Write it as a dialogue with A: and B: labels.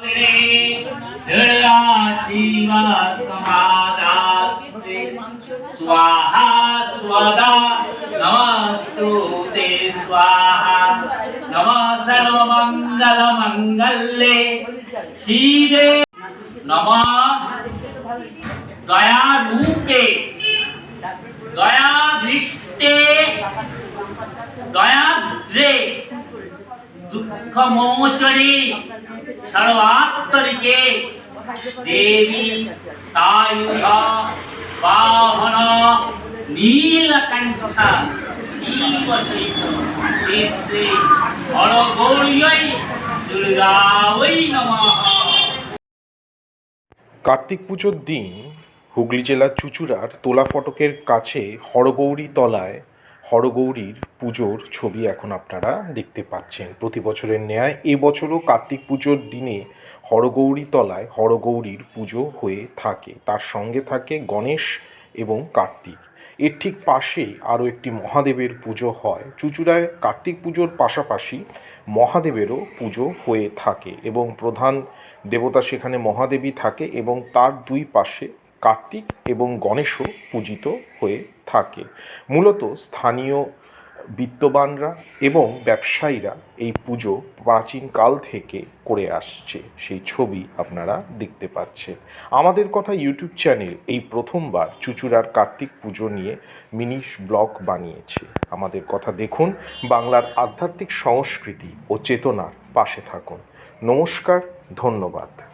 A: दुर्गा शिवा समादात्रे स्वाहा स्वदा नमस्तु ते स्वाहा नमः सर्वमङ्गलमङ्गल्ये शिवे नमः दयारूपे दयाधृष्टे दयाद्रे শিব শিব নেত্রে হরগৌরী দুর্গা ওই নমঃ।
B: কার্তিক পুজোর দিন হুগলি জেলার চুচুড়ার তোলা ফটকের কাছে হরগৌরী তলায় হরগৌরীর পুজোর ছবি এখন আপনারা দেখতে পাচ্ছেন। প্রতি বছরের ন্যায় এবছরও কার্তিক পুজোর দিনে হরগৌরী তলায় হরগৌরীর পুজো হয়ে থাকে। তার সঙ্গে থাকে গণেশ এবং কার্তিক। এর ঠিক পাশেই আরও একটি মহাদেবের পুজো হয়। চুচুড়ায় কার্তিক পুজোর পাশাপাশি মহাদেবেরও পুজো হয়ে থাকে এবং প্রধান দেবতা সেখানে মহাদেবী থাকে এবং তার দুই পাশে কার্তিক এবং গণেশও পূজিত হয়ে থাকে। মূলত স্থানীয় বিত্তবানরা এবং ব্যবসায়ীরা এই পুজো প্রাচীনকাল থেকে করে আসছে। সেই ছবি আপনারা দেখতে পাচ্ছেন। আমাদের কথা ইউটিউব চ্যানেল এই প্রথমবার চুচুড়ার কার্তিক পুজো নিয়ে মিনি ব্লগ বানিয়েছে। আমাদের কথা দেখুন, বাংলার আধ্যাত্মিক সংস্কৃতি ও চেতনার পাশে থাকুন। নমস্কার, ধন্যবাদ।